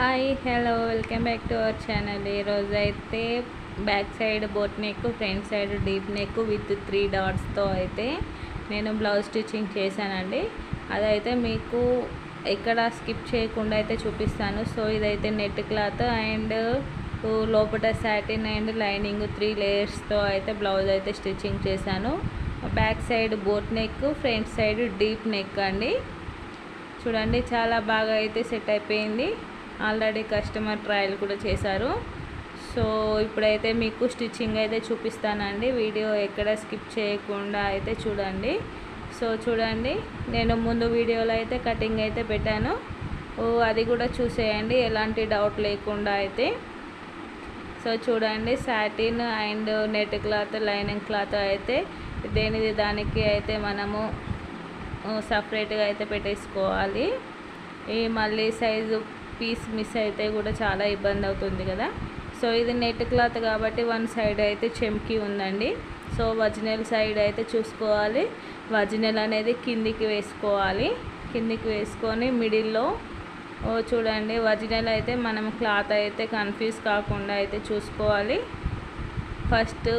Hi hello welcome back to our channel. ఈరోజు అయితే back side boat neck front side deep neck with three డాట్స్తో అయితే నేను blouse stitching చేశానండి. అదైతే మీకు ఎక్కడ స్కిప్ చేయకుండా అయితే చూపిస్తాను. సో ఇదైతే నెట్ క్లాత్ అండ్ లోపల సాటిన్ అండ్ లైనింగ్ త్రీ లేయర్స్తో అయితే బ్లౌజ్ అయితే స్టిచ్చింగ్ చేశాను. Back side boat neck front side deep neck అండి. చూడండి చాలా బాగా అయితే సెట్ అయిపోయింది. ఆల్రెడీ కస్టమర్ ట్రయల్ కూడా చేశారు. సో ఇప్పుడైతే మీకు స్టిచ్చింగ్ అయితే చూపిస్తానండి. వీడియో ఎక్కడ స్కిప్ చేయకుండా అయితే చూడండి. సో చూడండి. నేను ముందు వీడియోలో అయితే కటింగ్ అయితే పెట్టాను. ఓ అది కూడా చూసేయండి. ఎలాంటి డౌట్ లేకుండా అయితే. సో చూడండి. Satin and net cloth lining cloth అయితే దేనిది దానికి అయితే మనము సపరేట్గా అయితే పెట్టేసుకోవాలి. ఈ మళ్ళీ సైజు పీస్ మిస్ అయితే కూడా చాలా ఇబ్బంది అవుతుంది కదా. సో ఇది నెట్ క్లాత్ కాబట్టి వన్ సైడ్ అయితే చెమ్కి ఉందండి. సో ఒరిజినల్ సైడ్ అయితే చూసుకోవాలి. ఒరిజినల్ అనేది కిందికి వేసుకోవాలి. కిందికి వేసుకొని మిడిల్లో ఓ చూడండి ఒరిజినల్ అయితే మనం క్లాత్ అయితే కన్ఫ్యూజ్ కాకుండా అయితే చూసుకోవాలి. ఫస్ట్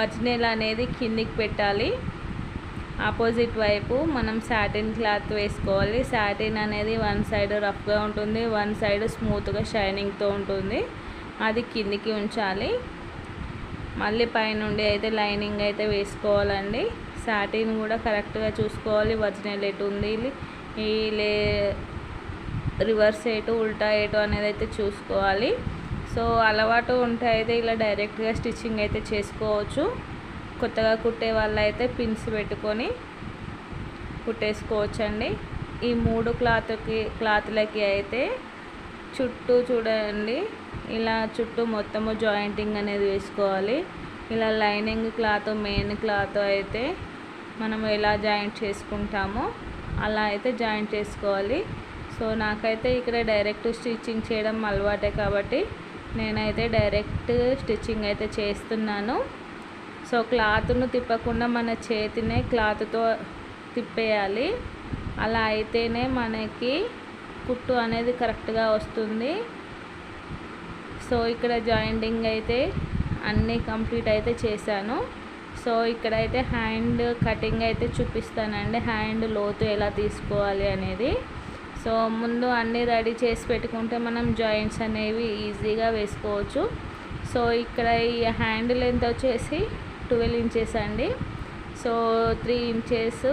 ఒరిజినల్ అనేది కిందికి పెట్టాలి. ఆపోజిట్ వైపు మనం సాటిన్ క్లాత్ వేసుకోవాలి. సాటిన్ అనేది వన్ సైడ్ రఫ్గా ఉంటుంది వన్ సైడ్ స్మూత్గా షైనింగ్తో ఉంటుంది. అది కిందికి ఉంచాలి. మళ్ళీ పైనుండి అయితే లైనింగ్ అయితే వేసుకోవాలండి. సాటిన్ కూడా కరెక్ట్గా చూసుకోవాలి. ఒరిజినల్ ఎటు ఉంది ఈ లే రివర్స్ ఎటు ఉల్టా ఎటు అనేది అయితే చూసుకోవాలి. సో అలవాటు ఉంటే అయితే ఇలా డైరెక్ట్గా స్టిచ్చింగ్ అయితే చేసుకోవచ్చు. కొత్తగా కుట్టే వాళ్ళు అయితే పిన్స్ పెట్టుకొని కుట్టేసుకోవచ్చండి. ఈ మూడు క్లాత్కి క్లాత్లకి అయితే చుట్టూ చూడండి ఇలా చుట్టూ మొత్తము జాయింటింగ్ అనేది వేసుకోవాలి. ఇలా లైనింగ్ క్లాత్ మెయిన్ క్లాత్ అయితే మనం ఎలా జాయింట్ చేసుకుంటామో అలా అయితే జాయింట్ చేసుకోవాలి. సో నాకైతే ఇక్కడ డైరెక్ట్ స్టిచ్చింగ్ చేయడం అలవాటే కాబట్టి నేనైతే డైరెక్ట్ స్టిచ్చింగ్ అయితే చేస్తున్నాను. సో క్లాత్ను తిప్పకుండా మన చేతినే క్లాత్తో తిప్పేయాలి. అలా అయితేనే మనకి కుట్టు అనేది కరెక్ట్గా వస్తుంది. సో ఇక్కడ జాయింటింగ్ అయితే అన్నీ కంప్లీట్ అయితే చేశాను. సో ఇక్కడైతే హ్యాండ్ కటింగ్ అయితే చూపిస్తానండి. హ్యాండ్ లోతు ఎలా తీసుకోవాలి అనేది. సో ముందు అన్నీ రెడీ చేసి పెట్టుకుంటే మనం జాయింట్స్ అనేవి ఈజీగా వేసుకోవచ్చు. సో ఇక్కడ ఈ హ్యాండ్ లెంత్ వచ్చేసి ట్వెల్వ్ ఇంచెస్ అండి. So three inches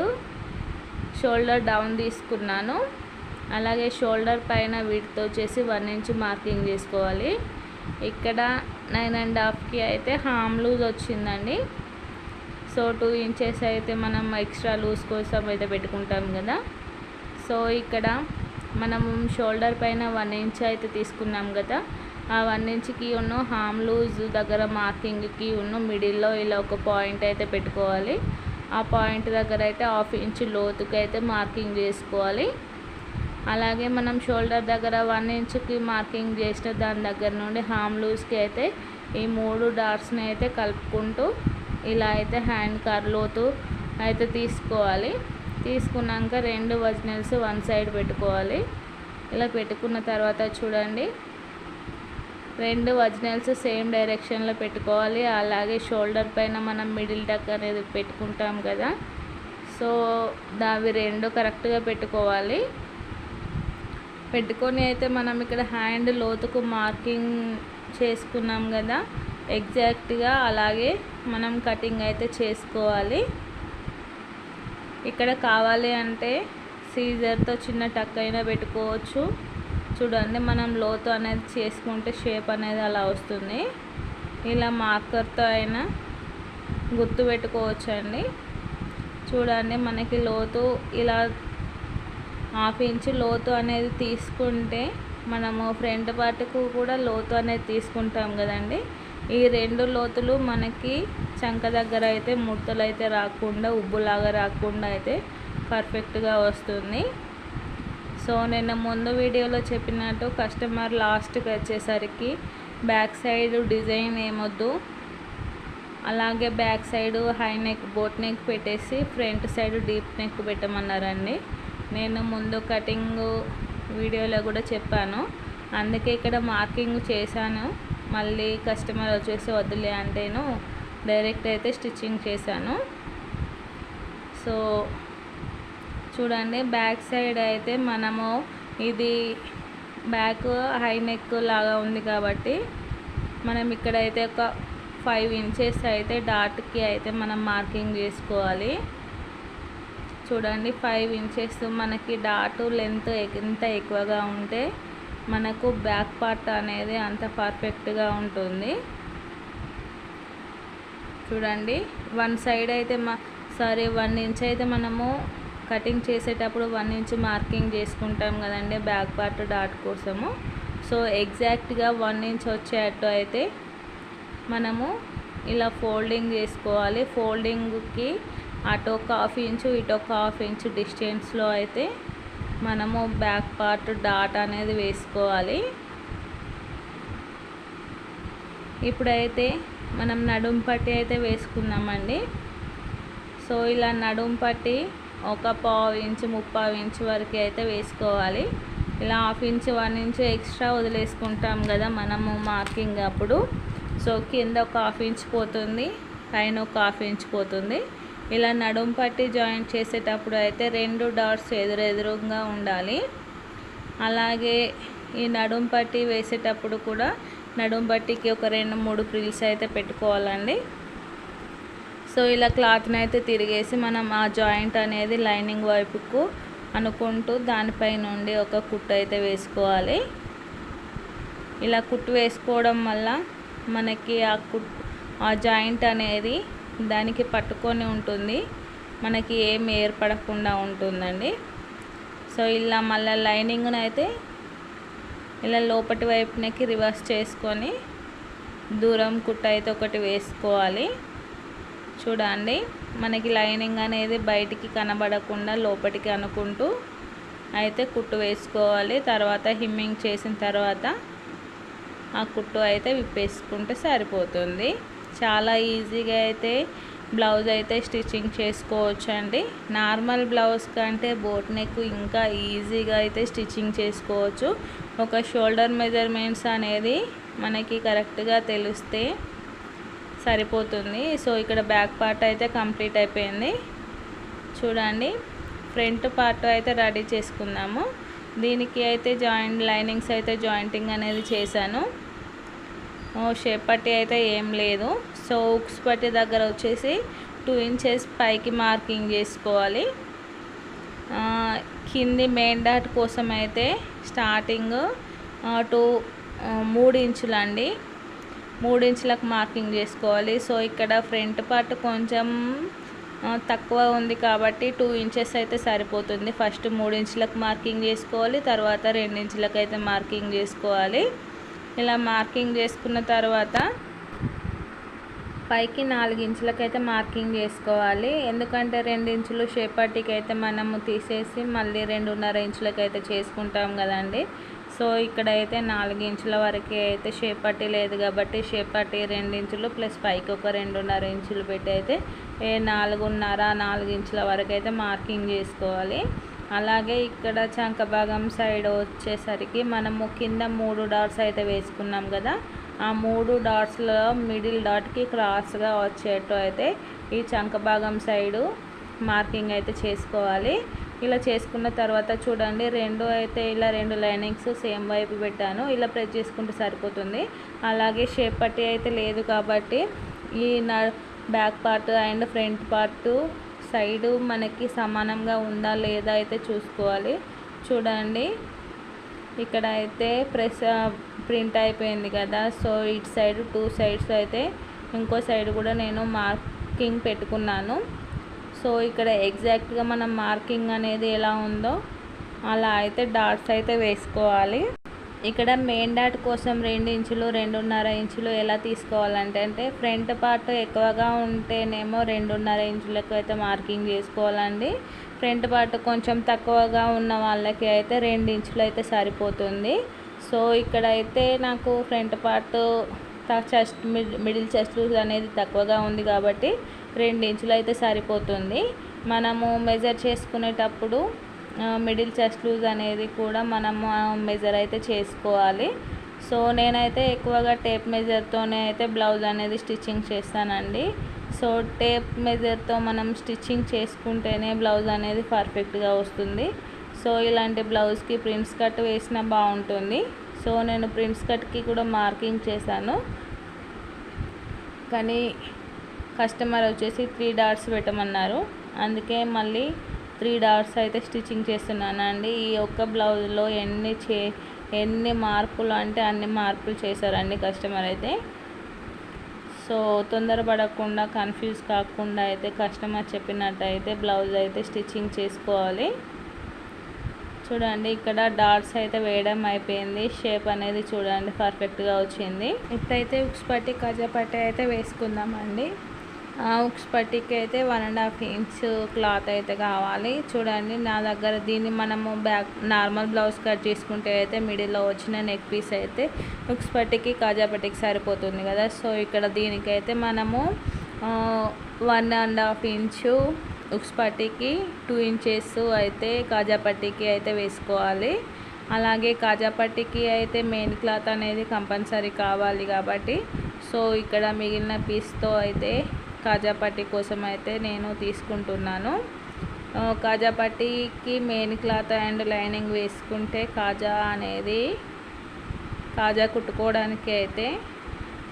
shoulder down తీసుకున్నాను. అలాగే షోల్డర్ పైన వీటితో వచ్చేసి వన్ ఇంచ్ మార్కింగ్ చేసుకోవాలి. ఇక్కడ నైన్ అండ్ హాఫ్కి అయితే హామ్ లూజ్ వచ్చిందండి. సో టూ ఇంచెస్ అయితే మనం ఎక్స్ట్రా లూజ్ కోసం అయితే పెట్టుకుంటాం కదా. సో ఇక్కడ మనం షోల్డర్ పైన వన్ ఇంచ్ అయితే తీసుకున్నాం కదా. వన్ ఇంచ్కి ఉన్న హామ్ లూజ్ దగ్గర మార్కింగ్కి ఉన్న మిడిల్లో ఇలా ఒక పాయింట్ అయితే పెట్టుకోవాలి. ఆ పాయింట్ దగ్గర అయితే హాఫ్ ఇంచ్ లోతుకి అయితే మార్కింగ్ చేసుకోవాలి. అలాగే మనం షోల్డర్ దగ్గర వన్ ఇంచ్కి మార్కింగ్ చేసిన దాని దగ్గర నుండి హామ్ లూజ్కి అయితే ఈ మూడు డాట్స్ని అయితే కలుపుకుంటూ ఇలా అయితే హ్యాండ్ కర్ లోతు అయితే తీసుకోవాలి. తీసుకున్నాక రెండు వజనల్స్ వన్ సైడ్ పెట్టుకోవాలి. ఇలా పెట్టుకున్న తర్వాత చూడండి. రెండు ఒరిజినల్స్ సేమ్ డైరెక్షన్లో పెట్టుకోవాలి. అలాగే షోల్డర్ పైన మనం మిడిల్ టక్ అనేది పెట్టుకుంటాం కదా. సో అవి రెండు కరెక్ట్గా పెట్టుకోవాలి. పెట్టుకొని అయితే మనం ఇక్కడ హ్యాండ్ లోతుకు మార్కింగ్ చేసుకున్నాం కదా. ఎగ్జాక్ట్గా అలాగే మనం కటింగ్ అయితే చేసుకోవాలి. ఇక్కడ కావాలి అంటే సీజర్తో చిన్న టక్ అయినా పెట్టుకోవచ్చు. చూడండి మనం లోతు అనేది చేసుకుంటే షేప్ అనేది అలా వస్తుంది. ఇలా మార్కర్తో అయినా గుర్తు పెట్టుకోవచ్చు అండి చూడండి మనకి లోతు ఇలా హాఫ్ ఇంచ్ లోతు అనేది తీసుకుంటే మనము ఫ్రంట్ పార్ట్కు కూడా లోతు అనేది తీసుకుంటాం కదండి. ఈ రెండు లోతులు మనకి చంక దగ్గర అయితే ముడతలు అయితే రాకుండా ఉబ్బులాగా రాకుండా అయితే పర్ఫెక్ట్గా వస్తుంది. సో నేను ముందు వీడియోలో చెప్పినట్టు కస్టమర్ లాస్ట్కి వచ్చేసరికి బ్యాక్ సైడ్ డిజైన్ ఏమొద్దు. అలాగే back side high neck boat neck పెట్టేసి ఫ్రంట్ సైడ్ డీప్ నెక్ పెట్టమన్నారండి. నేను ముందు కటింగ్ వీడియోలో కూడా చెప్పాను. అందుకే ఇక్కడ మార్కింగ్ చేశాను. మళ్ళీ కస్టమర్ వచ్చేసి వద్దులే అంటేను డైరెక్ట్ అయితే స్టిచ్చింగ్ చేశాను. సో చూడండి బ్యాక్ సైడ్ అయితే మనము ఇది బ్యాక్ హై నెక్ లాగా ఉంది కాబట్టి మనం ఇక్కడైతే ఒక ఫైవ్ ఇంచెస్ అయితే డాట్కి అయితే మనం మార్కింగ్ చేసుకోవాలి. చూడండి ఫైవ్ ఇంచెస్ మనకి డాటు లెంత్ ఎంత ఎక్కువగా ఉంటే మనకు బ్యాక్ పార్ట్ అనేది అంత పర్ఫెక్ట్గా ఉంటుంది. చూడండి వన్ సైడ్ అయితే మా సారీ వన్ ఇంచ్ అయితే మనము కటింగ్ చేసేటప్పుడు వన్ ఇంచ్ మార్కింగ్ చేసుకుంటాం కదండి బ్యాక్ పార్ట్ డాట్ కోసము. సో ఎగ్జాక్ట్గా వన్ ఇంచ్ వచ్చేటట్టు అయితే మనము ఇలా ఫోల్డింగ్ చేసుకోవాలి. ఫోల్డింగ్కి అటు ఒక హాఫ్ ఇంచు ఇటు ఒక హాఫ్ ఇంచు డిస్టెన్స్లో అయితే మనము బ్యాక్ పార్ట్ డాట్ అనేది వేసుకోవాలి. ఇప్పుడైతే మనం నడుం పట్టి అయితే వేసుకుందామండి. సో ఇలా నడుం పట్టి ఒక పావు ఇంచు ముప్పావు ఇంచు వరకు అయితే వేసుకోవాలి. ఇలా half inch one inch extra వదిలేసుకుంటాం కదా మనము మార్కింగ్ అప్పుడు. సో కింద ఒక హాఫ్ ఇంచ్ పోతుంది పైన ఒక హాఫ్ ఇంచ్ పోతుంది. ఇలా నడుము పట్టి జాయింట్ చేసేటప్పుడు అయితే రెండు డాట్స్ ఎదురెదురుగా ఉండాలి. అలాగే ఈ నడుము పట్టి వేసేటప్పుడు కూడా నడుము పట్టికి ఒక రెండు మూడు ప్రిల్స్ అయితే పెట్టుకోవాలండి. సో ఇలా క్లాత్ని అయితే తిరిగేసి మనం ఆ జాయింట్ అనేది లైనింగ్ వైపుకు అనుకుంటూ దానిపై నుండి ఒక కుట్టు అయితే వేసుకోవాలి. ఇలా కుట్టు వేసుకోవడం వల్ల మనకి ఆ కుట్ ఆ జాయింట్ అనేది దానికి పట్టుకొని ఉంటుంది. మనకి ఏం ఏర్పడకుండా ఉంటుందండి. సో ఇలా మళ్ళీ లైనింగ్ని అయితే ఇలా లోపటి వైపునకి రివర్స్ చేసుకొని దూరం కుట్ట అయితే ఒకటి వేసుకోవాలి. చూడండి. మనకి లైనింగ్ అనేది బయటికి కనబడకుండా లోపటికి అనుకుంటూ అయితే కుట్టు వేసుకోవాలి. తర్వాత హిమ్మింగ్ చేసిన తర్వాత ఆ కుట్టు అయితే విప్పేసుకుంటే సరిపోతుంది. చాలా ఈజీగా అయితే బ్లౌజ్ అయితే స్టిచ్చింగ్ చేసుకోవచ్చు అండి నార్మల్ బ్లౌజ్ కంటే బోట్ నెక్ ఇంకా ఈజీగా అయితే స్టిచ్చింగ్ చేసుకోవచ్చు. ఒక షోల్డర్ మెజర్మెంట్స్ అనేది మనకి కరెక్ట్గా తెలిస్తే సరిపోతుంది. సో ఇక్కడ బ్యాక్ పార్ట్ అయితే కంప్లీట్ అయిపోయింది. చూడండి ఫ్రంట్ పార్ట్ అయితే రెడీ చేసుకుందాము. దీనికి అయితే జాయింట్ లైనింగ్స్ అయితే జాయింటింగ్ అనేది చేశాను. షేప్ పట్టి అయితే ఏం లేదు. సో ఉక్స్ పట్టి దగ్గర వచ్చేసి టూ ఇంచెస్ పైకి మార్కింగ్ చేసుకోవాలి. కింది మెయిన్ డాట్ కోసం అయితే స్టార్టింగ్ టూ మూడు ఇంచులండి. మూడు ఇంచులకు మార్కింగ్ చేసుకోవాలి. సో ఇక్కడ ఫ్రంట్ పార్ట్ కొంచెం తక్కువ ఉంది కాబట్టి టూ ఇంచెస్ అయితే సరిపోతుంది. ఫస్ట్ మూడు ఇంచులకు మార్కింగ్ చేసుకోవాలి. తర్వాత రెండు ఇంచులకు అయితే మార్కింగ్ చేసుకోవాలి. ఇలా మార్కింగ్ చేసుకున్న తర్వాత పైకి నాలుగు ఇంచులకైతే మార్కింగ్ చేసుకోవాలి. ఎందుకంటే రెండు ఇంచులు షేపాటికి అయితే మనము తీసేసి మళ్ళీ రెండున్నర ఇంచులకైతే చేసుకుంటాం కదండి. సో ఇక్కడైతే నాలుగు ఇంచుల వరకు అయితే షేప్ పట్టి లేదు కాబట్టి షేప్ పట్టి రెండు ఇంచులు ప్లస్ పైకి ఒక రెండున్నర ఇంచులు పెట్టి అయితే ఏ నాలుగున్నర నాలుగు ఇంచుల వరకు అయితే మార్కింగ్ చేసుకోవాలి. అలాగే ఇక్కడ చంక భాగం సైడ్ వచ్చేసరికి మనము కింద మూడు డాట్స్ అయితే వేసుకున్నాం కదా ఆ మూడు డాట్స్లో మిడిల్ డాట్కి క్రాస్గా వచ్చేట్టు అయితే ఈ చంక భాగం సైడు మార్కింగ్ అయితే చేసుకోవాలి. ఇలా చేసుకున్న తర్వాత చూడండి రెండు అయితే ఇలా రెండు లైనింగ్స్ సేమ్ వైపు పెట్టాను. ఇలా ప్రెస్ చేసుకుంటే సరిపోతుంది. అలాగే షేప్ పట్టి అయితే లేదు కాబట్టి ఈ నా back part and front part side మనకి సమానంగా ఉందా లేదా అయితే చూసుకోవాలి. చూడండి ఇక్కడ అయితే ప్రెస్ ప్రింట్ అయిపోయింది కదా. సో ఇటు సైడ్ టూ సైడ్స్ అయితే ఇంకో సైడ్ కూడా నేను మార్కింగ్ పెట్టుకున్నాను. సో ఇక్కడ ఎగ్జాక్ట్గా మనం మార్కింగ్ అనేది ఎలా ఉందో అలా అయితే డాట్స్ అయితే వేసుకోవాలి. ఇక్కడ మెయిన్ డాట్ కోసం రెండు ఇంచులు రెండున్నర ఇంచులు ఎలా తీసుకోవాలంటే అంటే ఫ్రంట్ పార్ట్ ఎక్కువగా ఉంటేనేమో రెండున్నర ఇంచులకు అయితే మార్కింగ్ చేసుకోవాలండి. ఫ్రంట్ పార్ట్ కొంచెం తక్కువగా ఉన్న వాళ్ళకి అయితే రెండు ఇంచులు అయితే సరిపోతుంది. సో ఇక్కడ అయితే నాకు front part chest middle chest అనేది తక్కువగా ఉంది కాబట్టి ఇంచులు అయితే సరిపోతుంది. మనము మెజర్ చేసుకునేటప్పుడు మిడిల్ చెస్ట్ లూజ్ అనేది కూడా మనము మెజర్ అయితే చేసుకోవాలి. సో నేనైతే ఎక్కువగా టేప్ మెజర్తోనే అయితే బ్లౌజ్ అనేది స్టిచ్చింగ్ చేస్తానండి. సో టేప్ మెజర్తో మనం స్టిచ్చింగ్ చేసుకుంటేనే బ్లౌజ్ అనేది పర్ఫెక్ట్గా వస్తుంది. సో ఇలాంటి బ్లౌజ్కి ప్రింట్స్ కట్ వేసినా బాగుంటుంది. సో నేను ప్రింట్స్ కట్కి కూడా మార్కింగ్ చేశాను. కానీ కస్టమర్ వచ్చేసి త్రీ డాట్స్ పెట్టమన్నారు. అందుకే మళ్ళీ త్రీ డాట్స్ అయితే స్టిచ్చింగ్ చేస్తున్నాను అండి ఈ ఒక్క బ్లౌజ్లో ఎన్ని చే ఎన్ని మార్పులు అంటే అన్ని మార్పులు చేశారండి కస్టమర్ అయితే. సో తొందరపడకుండా కన్ఫ్యూజ్ కాకుండా అయితే కస్టమర్ చెప్పినట్టు అయితే బ్లౌజ్ అయితే స్టిచ్చింగ్ చేసుకోవాలి. చూడండి ఇక్కడ డాట్స్ అయితే వేయడం అయిపోయింది. షేప్ అనేది చూడండి పర్ఫెక్ట్గా వచ్చింది. ఇప్పుడైతే ఉక్స్ పట్టి కజపట్టి అయితే వేసుకుందామండి. ఉక్స్ పట్టికి అయితే one and half inch cloth అయితే కావాలి. చూడండి నా దగ్గర దీన్ని మనము బ్యాక్ నార్మల్ బ్లౌజ్ కట్ చేసుకుంటే అయితే మిడిల్లో వచ్చిన నెక్ పీస్ అయితే ఉక్స్ పట్టికి కాజా పట్టికి సరిపోతుంది కదా. సో ఇక్కడ దీనికైతే మనము వన్ అండ్ హాఫ్ ఇంచు ఉక్స్ పట్టికి టూ ఇంచెస్ అయితే కాజాపట్టికి అయితే వేసుకోవాలి. అలాగే కాజాపట్టికి అయితే మెయిన్ క్లాత్ అనేది కంపల్సరీ కావాలి కాబట్టి. సో ఇక్కడ మిగిలిన పీస్తో అయితే కాజా పట్టీ కోసం అయితే నేను తీసుకుంటున్నాను. కాజా పట్టీకి మెయిన్ క్లాత్ అండ్ లైనింగ్ వేసుకుంటే కాజా అనేది కాజా కుట్టుకోవడానికి అయితే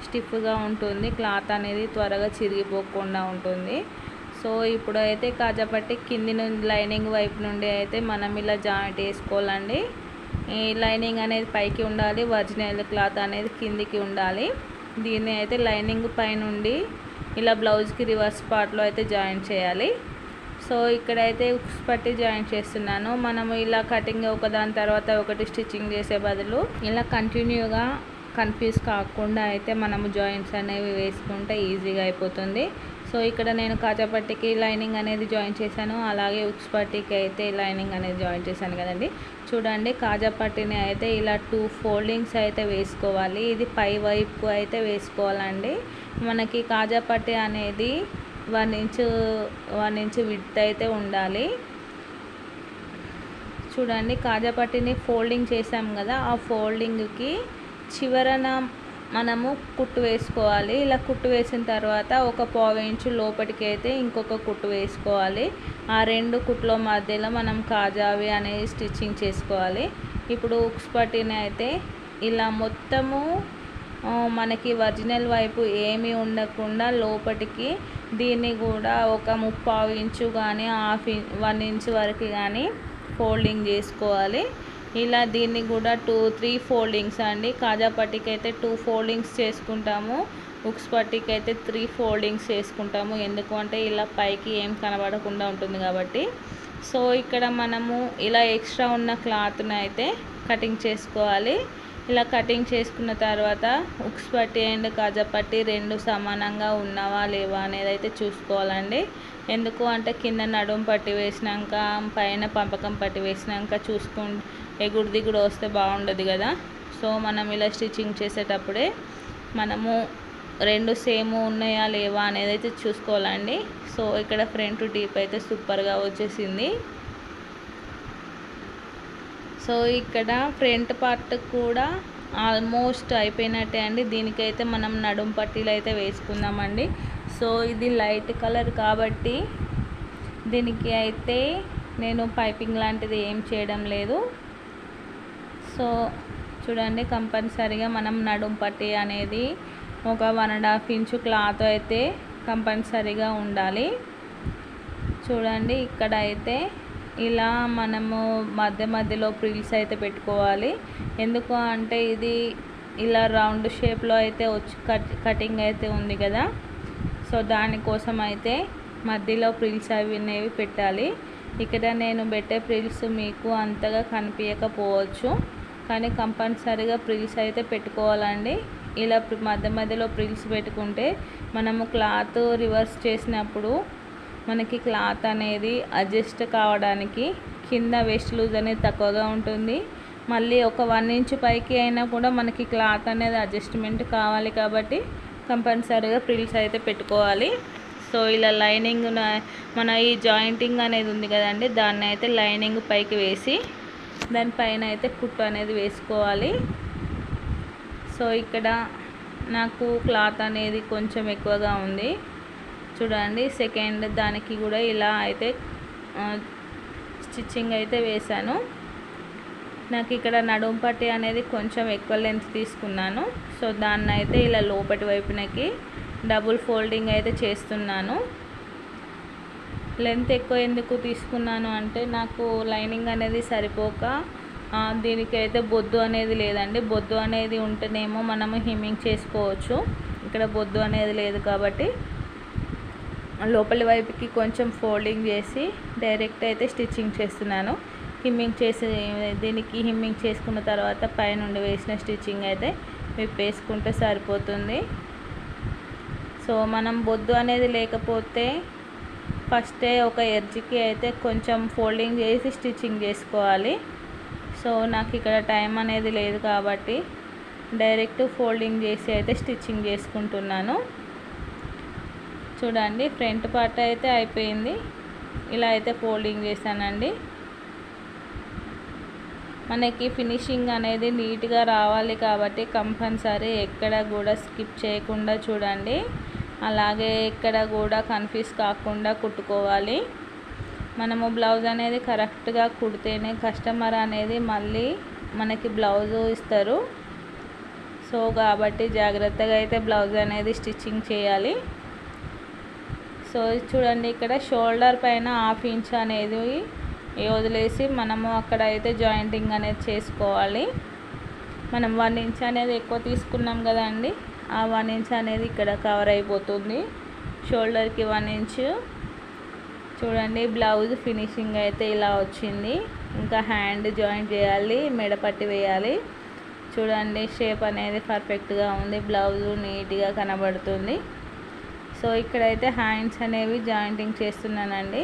స్టిఫ్గా ఉంటుంది. క్లాత్ అనేది త్వరగా చిరిగిపోకుండా ఉంటుంది. సో ఇప్పుడు అయితే కాజాపట్టి కింది నుండి లైనింగ్ వైపు నుండి అయితే మనం ఇలా జాయింట్ వేసుకోవాలండి. ఈ లైనింగ్ అనేది పైకి ఉండాలి ఒరిజినల్ క్లాత్ అనేది కిందికి ఉండాలి. దీన్ని అయితే లైనింగ్ పైనుండి ఇలా బ్లౌజ్కి రివర్స్ పార్ట్లో అయితే జాయిన్ చేయాలి. సో ఇక్కడైతే ఉక్స్ పట్టి జాయిన్ చేస్తున్నాను. మనము ఇలా కటింగ్ ఒకదాని తర్వాత ఒకటి స్టిచ్చింగ్ చేసే బదులు ఇలా కంటిన్యూగా కన్ఫ్యూజ్ కాకుండా అయితే మనము జాయింట్స్ అనేవి వేసుకుంటే ఈజీగా అయిపోతుంది. సో ఇక్కడ నేను కాజాపట్టికి లైనింగ్ అనేది జాయిన్ చేశాను. అలాగే ఉక్స్ అయితే లైనింగ్ అనేది జాయిన్ చేశాను కదండి. చూడండి కాజాపట్టిని అయితే ఇలా టూ ఫోల్డింగ్స్ అయితే వేసుకోవాలి. ఇది పై వైపు అయితే వేసుకోవాలండి. మనకి కాజాపట్టి అనేది one inch one inch width అయితే ఉండాలి. చూడండి కాజాపట్టిని ఫోల్డింగ్ చేసాం కదా ఆ ఫోల్డింగ్కి చివరన మనము కుట్టు వేసుకోవాలి. ఇలా కుట్టు వేసిన తర్వాత ఒక పావు ఇంచు లోపలికి అయితే ఇంకొక కుట్టు వేసుకోవాలి. ఆ రెండు కుట్ల మధ్యలో మనం కాజావి అనేది స్టిచ్చింగ్ చేసుకోవాలి. ఇప్పుడు ఉక్స్ పట్టిన అయితే ఇలా మొత్తము మనకి ఒరిజినల్ వైపు ఏమీ ఉండకుండా లోపలికి దీన్ని కూడా ఒక ముప్పావు ఇంచు కానీ హాఫ్ వన్ ఇంచ్ వరకు కానీ ఫోల్డింగ్ చేసుకోవాలి. ఇలా దీన్ని కూడా టూ త్రీ ఫోల్డింగ్స్ అండి. కాజా పట్టీకి అయితే టూ ఫోల్డింగ్స్ చేసుకుంటాము. ఉక్స్ పట్టీకి అయితే త్రీ ఫోల్డింగ్స్ చేసుకుంటాము. ఎందుకు అంటే ఇలా పైకి ఏం కనబడకుండా ఉంటుంది కాబట్టి. సో ఇక్కడ మనము ఇలా ఎక్స్ట్రా ఉన్న క్లాత్ని అయితే కటింగ్ చేసుకోవాలి. ఇలా కటింగ్ చేసుకున్న తర్వాత ఉక్స్ పట్టి అండ్ కాజా పట్టి రెండు సమానంగా ఉన్నావా లేవా అనేది అయితే చూసుకోవాలండి. ఎందుకు అంటే కింద నడుము పట్టి వేసినాక పైన పంపకం పట్టి వేసినాక చూసుకు ఎగుడు దిగుడు వస్తే బాగుండదు కదా. సో మనం ఇలా స్టిచ్చింగ్ చేసేటప్పుడే మనము రెండు సేమ్ ఉన్నాయా లేవా అనేది అయితే చూసుకోవాలండి. సో ఇక్కడ ఫ్రంట్ డీప్ అయితే సూపర్గా వచ్చేసింది. సో ఇక్కడ ఫ్రంట్ పార్ట్ కూడా ఆల్మోస్ట్ అయిపోయినట్టే అండి. దీనికైతే మనం నడుం పట్టీలు అయితే వేసుకుందామండి. సో ఇది లైట్ కలర్ కాబట్టి దీనికి అయితే నేను పైపింగ్ లాంటిది ఏం చేయడం లేదు. సో చూడండి కంపల్సరీగా మనం నడుం పట్టి అనేది ఒక one and half inch cloth అయితే కంపల్సరీగా ఉండాలి. చూడండి ఇక్కడ అయితే ఇలా మనము మధ్య మధ్యలో ప్రిల్స్ అయితే పెట్టుకోవాలి. ఎందుకు అంటే ఇది ఇలా రౌండ్ షేప్లో అయితే వచ్చి కట్ కటింగ్ అయితే ఉంది కదా. సో దానికోసం అయితే మధ్యలో ప్రిల్స్ అవి అనేవి పెట్టాలి. ఇక్కడ నేను పెట్టే ప్రిల్స్ మీకు అంతగా కనిపించకపోవచ్చు. కానీ కంపల్సరీగా ప్రిల్స్ అయితే పెట్టుకోవాలండి. ఇలా మధ్య మధ్యలో ప్రిల్స్ పెట్టుకుంటే మనము క్లాత్ రివర్స్ చేసినప్పుడు మనకి క్లాత్ అనేది అడ్జస్ట్ కావడానికి కింద వెస్ట్ లూజ్ అనేది తక్కువగా ఉంటుంది. మళ్ళీ ఒక వన్ ఇంచ్ పైకి అయినా కూడా మనకి క్లాత్ అనేది అడ్జస్ట్మెంట్ కావాలి కాబట్టి కంపల్సరీగా ప్రిల్స్ అయితే పెట్టుకోవాలి. సో ఇలా లైనింగ్ మన ఈ జాయింటింగ్ అనేది ఉంది కదండి దాన్ని అయితే లైనింగ్ పైకి వేసి దానిపైన అయితే కుట్టు అనేది వేసుకోవాలి. సో ఇక్కడ నాకు క్లాత్ అనేది కొంచెం ఎక్కువగా ఉంది. చూడండి సెకండ్ దానికి కూడా ఇలా అయితే స్టిచ్చింగ్ అయితే వేశాను. నాకు ఇక్కడ నడుం పట్టి అనేది కొంచెం ఎక్కువ లెంత్ తీసుకున్నాను. సో దాన్ని అయితే ఇలా లోపటి వైపునకి డబుల్ ఫోల్డింగ్ అయితే చేస్తున్నాను. లెంత్ ఎక్కువ ఎందుకు తీసుకున్నాను అంటే నాకు లైనింగ్ అనేది సరిపోక దీనికైతే బొద్దు అనేది లేదండి. బొద్దు అనేది ఉంటేనేమో మనము హిమ్మింగ్ చేసుకోవచ్చు. ఇక్కడ బొద్దు అనేది లేదు కాబట్టి లోపలి వైపుకి కొంచెం ఫోల్డింగ్ చేసి డైరెక్ట్ అయితే స్టిచ్చింగ్ చేస్తున్నాను. హిమ్మింగ్ చేసి దీనికి హిమ్మింగ్ చేసుకున్న తర్వాత పైనుండి వేసిన స్టిచ్చింగ్ అయితే విప్పేసుకుంటే సరిపోతుంది. సో మనం బొద్దు అనేది లేకపోతే ఫస్టే ఒక ఎడ్జ్కి అయితే కొంచెం ఫోల్డింగ్ చేసి స్టిచ్చింగ్ చేసుకోవాలి. సో నాకు ఇక్కడ టైం అనేది లేదు కాబట్టి డైరెక్ట్ ఫోల్డింగ్ చేసి అయితే స్టిచ్చింగ్ చేసుకుంటున్నాను. చూడండి ఫ్రంట్ పార్ట్ అయితే అయిపోయింది. ఇలా అయితే ఫోల్డింగ్ చేశానండి. మనకి ఫినిషింగ్ అనేది నీట్గా రావాలి కాబట్టి కంపల్సరీ ఎక్కడ కూడా స్కిప్ చేయకుండా చూడండి. అలాగే ఇక్కడ కూడా కన్ఫ్యూజ్ కాకుండా కుట్టుకోవాలి. మనము బ్లౌజ్ అనేది కరెక్ట్గా కుడితేనే కస్టమర్ అనేది మళ్ళీ మనకి బ్లౌజ్ ఇస్తారు. సో కాబట్టి జాగ్రత్తగా అయితే బ్లౌజ్ అనేది స్టిచ్చింగ్ చేయాలి. సో చూడండి ఇక్కడ షోల్డర్ పైన హాఫ్ ఇంచ్ అనేది వదిలేసి మనము అక్కడ అయితే జాయింటింగ్ అనేది చేసుకోవాలి. మనం వన్ ఇంచ్ అనేది ఎక్కువ తీసుకున్నాం కదండి ఆ వన్ ఇంచ్ అనేది ఇక్కడ కవర్ అయిపోతుంది. షోల్డర్కి వన్ ఇంచ్. చూడండి బ్లౌజ్ ఫినిషింగ్ అయితే ఇలా వచ్చింది. ఇంకా హ్యాండ్ జాయింట్ చేయాలి మెడపట్టి వేయాలి. చూడండి షేప్ అనేది పర్ఫెక్ట్గా ఉంది. బ్లౌజ్ నీట్గా కనబడుతుంది. సో ఇక్కడైతే హ్యాండ్స్ అనేవి జాయింటింగ్ చేస్తున్నానండి.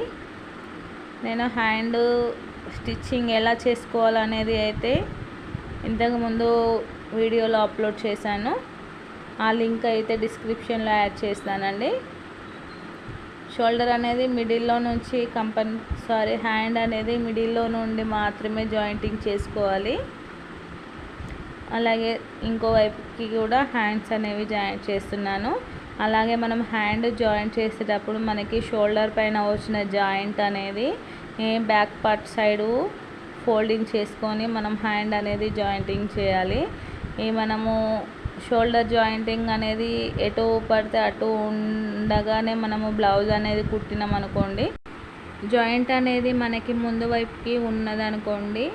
నేను హ్యాండ్ స్టిచ్చింగ్ ఎలా చేసుకోవాలనేది అయితే ఇంతకుముందు వీడియోలో అప్లోడ్ చేశాను. ఆ లింక్ అయితే డిస్క్రిప్షన్లో యాడ్ చేస్తానండి. షోల్డర్ అనేది మిడిల్లో నుంచి కంపన్ సారీ హ్యాండ్ అనేది మిడిల్లో నుండి మాత్రమే జాయింటింగ్ చేసుకోవాలి. అలాగే ఇంకో వైపుకి కూడా హ్యాండ్స్ అనేవి జాయింట్ చేస్తున్నాను. అలాగే మనం హ్యాండ్ జాయింట్ చేసేటప్పుడు మనకి షోల్డర్ పైన వచ్చిన జాయింట్ అనేది బ్యాక్ పార్ట్ సైడు ఫోల్డింగ్ చేసుకొని మనం హ్యాండ్ అనేది జాయింటింగ్ చేయాలి. ఈ మనము షోల్డర్ జాయింటింగ్ అనేది ఎటు పడితే అటు ఉండగానే మనము బ్లౌజ్ అనేది కుట్టినాం అనుకోండి. జాయింట్ అనేది మనకి ముందు వైపుకి ఉన్నదనుకోండి.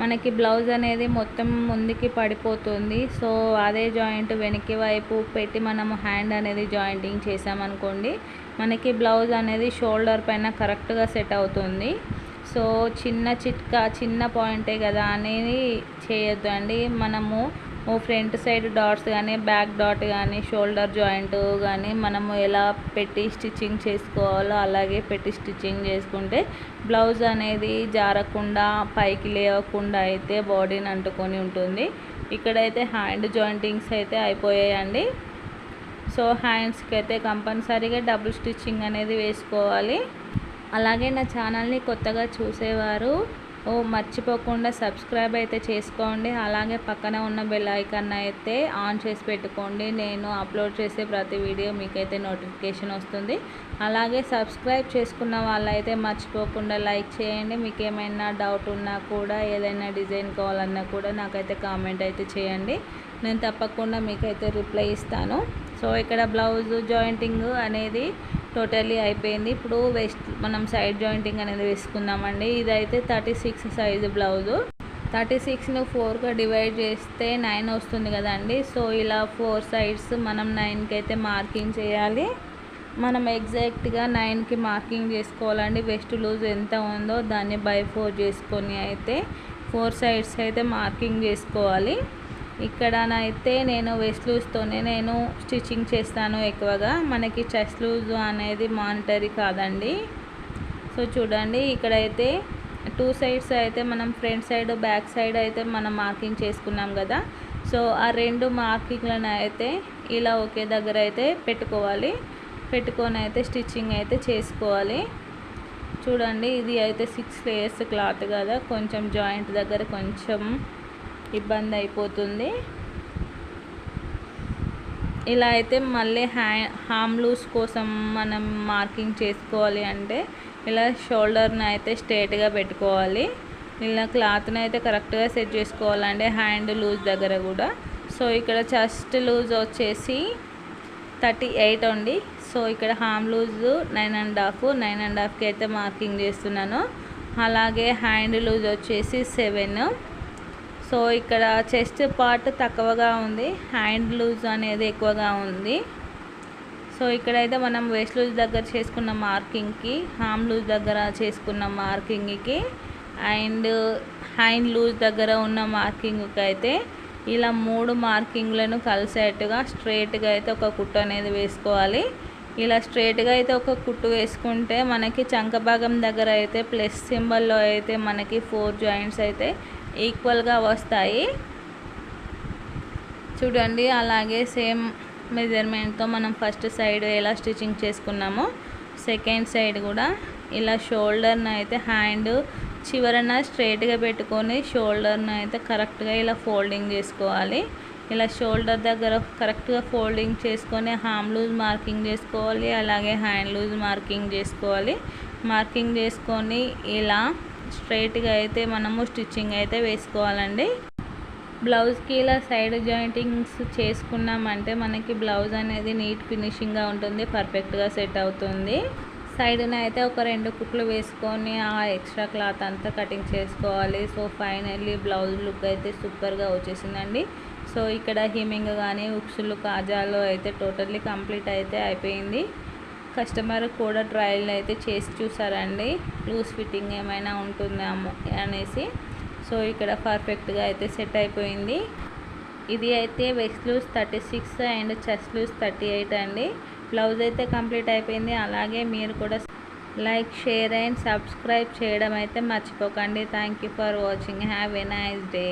మనకి బ్లౌజ్ అనేది మొత్తం ముందుకి పడిపోతుంది. సో అదే జాయింట్ వెనక్కి వైపు పెట్టి మనము హ్యాండ్ అనేది జాయింటింగ్ చేసామనుకోండి మనకి బ్లౌజ్ అనేది షోల్డర్ పైన కరెక్ట్గా సెట్ అవుతుంది. సో చిన్న చిట్కా చిన్న పాయింటే కదా అనేది చేయొద్దు అండి మనము ఫ్రంట్ సైడ్ డాట్స్ కానీ బ్యాక్ డాట్ కానీ షోల్డర్ జాయింట్ కానీ మనము ఎలా పెట్టి స్టిచ్చింగ్ చేసుకోవాలో అలాగే పెట్టి స్టిచ్చింగ్ చేసుకుంటే బ్లౌజ్ అనేది జారకుండా పైకి లేవకుండా అయితే బాడీని అంటుకొని ఉంటుంది. ఇక్కడైతే హ్యాండ్ జాయింటింగ్స్ అయితే అయిపోయాయండి. సో హ్యాండ్స్కి అయితే కంపల్సరీగా డబుల్ స్టిచ్చింగ్ అనేది వేసుకోవాలి. అలాగే నా ఛానల్ని కొత్తగా చూసేవారు ఓ మర్చిపోకుండా సబ్స్క్రైబ్ అయితే చేసుకోండి. అలాగే పక్కన ఉన్న బెల్ ఐకాన్ అయితే ఆన్ చేసి పెట్టుకోండి. నేను అప్లోడ్ చేసే ప్రతి వీడియో మీకైతే నోటిఫికేషన్ వస్తుంది. అలాగే సబ్స్క్రైబ్ చేసుకున్న వాళ్ళైతే మర్చిపోకుండా లైక్ చేయండి. మీకు ఏమైనా డౌట్ ఉన్నా కూడా ఏదైనా డిజైన్ కావాలన్నా కూడా నాకైతే కామెంట్ అయితే చేయండి. నేను తప్పకుండా మీకైతే రిప్లై ఇస్తాను. సో ఇక్కడ బ్లౌజ్ జాయింటింగ్ అనేది టోటలీ అయిపోయింది. ఇప్పుడు వెస్ట్ మనం సైడ్ జాయింటింగ్ అనేది వేసుకుందామండి. ఇదైతే thirty six size blouse. Thirty సిక్స్ను ఫోర్గా డివైడ్ చేస్తే నైన్ వస్తుంది కదండి. సో ఇలా ఫోర్ సైడ్స్ మనం నైన్కి అయితే మార్కింగ్ చేయాలి. మనం ఎగ్జాక్ట్గా నైన్కి మార్కింగ్ చేసుకోవాలండి. వెస్ట్ లూజ్ ఎంత ఉందో దాన్ని బై ఫోర్ చేసుకొని అయితే ఫోర్ సైడ్స్ అయితే మార్కింగ్ చేసుకోవాలి. ఇక్కడనైతే నేను వెస్ట్ లూజ్తోనే నేను స్టిచ్చింగ్ చేస్తాను ఎక్కువగా. మనకి చెస్ట్ లూజ్ అనేది మానిటరీ కాదండి. సో చూడండి ఇక్కడైతే టూ సైడ్స్ అయితే మనం ఫ్రంట్ సైడ్ బ్యాక్ సైడ్ అయితే మనం మార్కింగ్ చేసుకున్నాం కదా. సో ఆ రెండు మార్కింగ్లను అయితే ఇలా ఒకే దగ్గర అయితే పెట్టుకోవాలి. పెట్టుకొని అయితే స్టిచ్చింగ్ అయితే చేసుకోవాలి. చూడండి ఇది అయితే సిక్స్ లేయర్స్ క్లాత్ కదా. కొంచెం జాయింట్ దగ్గర కొంచెం ఇబ్బంది అయిపోతుంది ఇలా అయితే మళ్ళీ హ్యా హామ్ లూస్ కోసం మనం మార్కింగ్ చేసుకోవాలి అంటే ఇలా షోల్డర్ని అయితే స్ట్రేట్గా పెట్టుకోవాలి. ఇలా క్లాత్ని అయితే కరెక్ట్గా సెట్ చేసుకోవాలంటే హ్యాండ్ లూజ్ దగ్గర కూడా. సో ఇక్కడ చెస్ట్ లూజ్ వచ్చేసి థర్టీ ఎయిట్ అండి. సో ఇక్కడ arm loose nine and half nine and హాఫ్కి అయితే మార్కింగ్ చేస్తున్నాను. అలాగే హ్యాండ్ లూజ్ వచ్చేసి సెవెన్. సో ఇక్కడ చెస్ట్ పార్ట్ తక్కువగా ఉంది. హ్యాండ్ లూజ్ అనేది ఎక్కువగా ఉంది. సో ఇక్కడైతే మనం వేస్ట్ లూజ్ దగ్గర చేసుకున్న మార్కింగ్కి హామ్ లూజ్ దగ్గర చేసుకున్న మార్కింగ్కి అండ్ హ్యాండ్ లూజ్ దగ్గర ఉన్న మార్కింగ్కి అయితే ఇలా మూడు మార్కింగ్లను కలిసేట్టుగా స్ట్రేట్గా అయితే ఒక కుట్టు అనేది వేసుకోవాలి. ఇలా స్ట్రేట్గా అయితే ఒక కుట్టు వేసుకుంటే మనకి చంక భాగం దగ్గర అయితే ప్లస్ సింబల్లో అయితే మనకి ఫోర్ జాయింట్స్ అయితే ఈక్వల్గా వస్తాయి. చూడండి అలాగే సేమ్ మెజర్మెంట్తో మనం ఫస్ట్ సైడ్ ఎలా స్టిచ్చింగ్ చేసుకున్నామో సెకండ్ సైడ్ కూడా ఇలా షోల్డర్ని అయితే హ్యాండ్ చివరన స్ట్రైట్గా పెట్టుకొని షోల్డర్ని అయితే కరెక్ట్గా ఇలా ఫోల్డింగ్ చేసుకోవాలి. ఇలా షోల్డర్ దగ్గర కరెక్ట్గా ఫోల్డింగ్ చేసుకొని హామ్ లూజ్ మార్కింగ్ చేసుకోవాలి అలాగే హ్యాండ్ లూజ్ మార్కింగ్ చేసుకోవాలి. మార్కింగ్ చేసుకొని ఇలా స్ట్రైట్గా అయితే మనము స్టిచ్చింగ్ అయితే వేసుకోవాలండి. బ్లౌజ్కి ఇలా సైడ్ జాయింటింగ్స్ చేసుకున్నామంటే మనకి బ్లౌజ్ అనేది నీట్ ఫినిషింగ్గా ఉంటుంది పర్ఫెక్ట్గా సెట్ అవుతుంది. సైడ్న అయితే ఒక రెండు కుట్లు వేసుకొని ఆ ఎక్స్ట్రా క్లాత్ అంతా కటింగ్ చేసుకోవాలి. సో ఫైనల్లీ బ్లౌజ్ లుక్ అయితే సూపర్గా వచ్చేసిందండి. సో ఇక్కడ హిమింగ్ కానీ ఉక్సులు కాజాలు అయితే టోటల్లీ కంప్లీట్ అయితే అయిపోయింది. కస్టమర్ కూడా ట్రయల్ అయితే చేసి చూసారండి. లూజ్ ఫిట్టింగ్ ఏమైనా ఉంటుందేమో అనేసి. సో ఇక్కడ పర్ఫెక్ట్గా అయితే సెట్ అయిపోయింది. ఇది అయితే waist loose thirty six and chest loose thirty eight అండి. బ్లౌజ్ అయితే కంప్లీట్ అయిపోయింది. అలాగే మీరు కూడా లైక్ షేర్ అండ్ సబ్స్క్రైబ్ చేయడం అయితే మర్చిపోకండి. Thank you for watching. Have a nice day.